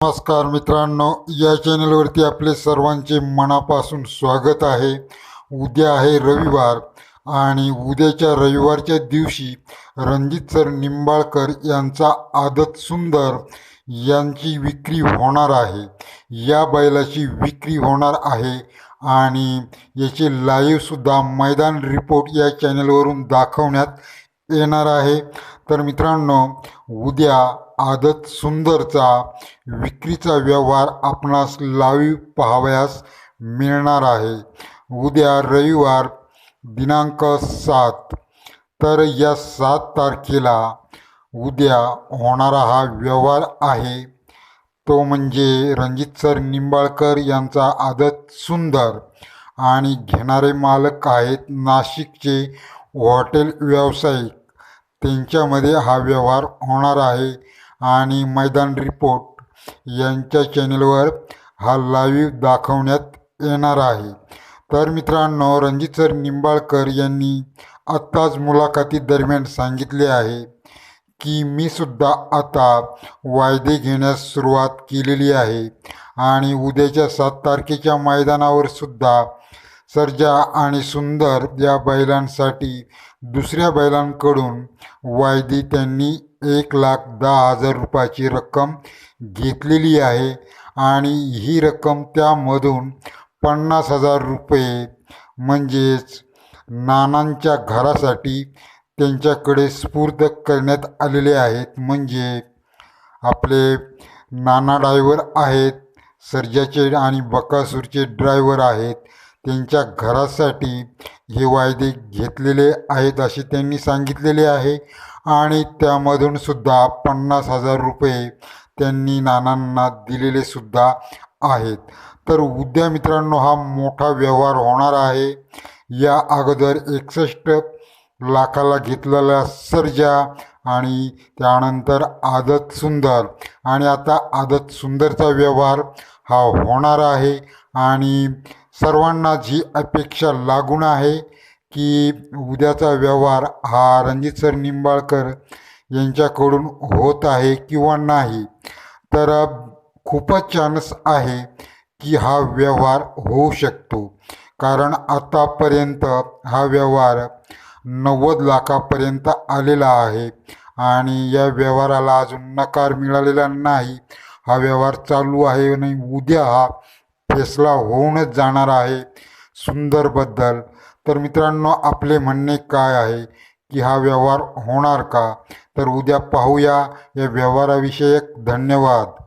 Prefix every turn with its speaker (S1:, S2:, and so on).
S1: नमस्कार मित्रांनो या चॅनलवरती आपले सर्वांचे मनापासून स्वागत आहे. उद्या आहे रविवार आणि उद्याच्या रविवारच्या दिवशी रणजित सर निंबाळकर यांचा आदत सुंदर यांची विक्री होणार आहे. या बैलाची विक्री होणार आहे आणि याचे लाईव्हसुद्धा मैदान रिपोर्ट या चॅनलवरून दाखवण्यात येणार आहे. तर मित्रांनो उद्या आदत सुंदरचा विक्रीचा व्यवहार आपणास लाईव्ह पाहावयास मिळणार आहे. उद्या रविवार दिनांक सात. तर या सात तारखेला उद्या होणारा हा व्यवहार आहे. तो म्हणजे रणजित सर निंबाळकर यांचा आदत सुंदर आणि घेणारे मालक आहेत नाशिकचे हॉटेल व्यावसायिक. त्यांच्यामध्ये हा व्यवहार होणार आहे. आणि मैदान रिपोर्ट यांच्या चॅनलवर हा लाईव्ह दाखवण्यात येणार आहे. तर मित्रांनो रणजित सर निंबाळकर यांनी आत्ताच मुलाखतीदरम्यान सांगितले आहे की मी सुद्धा आता वायदे घेण्यास सुरुवात केलेली आहे. आणि उद्याच्या सात तारखेच्या मैदानावर सुद्धा सर्जा आणि सुंदर या बैलांसाठी दुसऱ्या बैलांकडून वायदी त्यांनी एक लाख दहा हजार रुपयाची रक्कम घेतलेली आहे आणि ही रक्कम त्यामधून पन्नास हजार रुपये म्हणजेच नानांच्या घरासाठी त्यांच्याकडे स्फूर्त करण्यात आलेले आहेत. म्हणजे आपले नाना ड्रायव्हर आहेत सर्जाचे आणि बकासूरचे ड्रायव्हर आहेत. त्यांच्या घरासाठी हे वायदे घेतलेले आहेत असे त्यांनी सांगितलेले आहे. आणि त्यामधून सुद्धा पन्नास हजार रुपये त्यांनी नानांना दिलेले सुद्धा आहेत. तर उद्या मित्रांनो हा मोठा व्यवहार होणार आहे. या अगोदर एकसष्ट लाखाला घेतलेला सर्जा आणि त्यानंतर आदत सुंदर. आणि आता आदत सुंदरचा व्यवहार हा होणार आहे. आणि सर्वांना जी अपेक्षा लागून आहे की उद्याचा व्यवहार हा रणजित सर निंबाळकर यांच्याकडून होत आहे किंवा नाही तर खूपच चान्स आहे की हा व्यवहार होऊ शकतो. कारण आतापर्यंत हा व्यवहार नव्वद लाखापर्यंत आलेला आहे. आणि या व्यवहाराला अजून नकार मिळालेला नाही. हा व्यवहार चालू आहे आणि उद्या हा फैसला होऊनच जाणार आहे. सुंदरबद्दल तर मित्रांनो आपले म्हणणे काय आहे? की हा व्यवहार होणार का? तर उद्या पाहूया. या व्यवहाराविषयक धन्यवाद.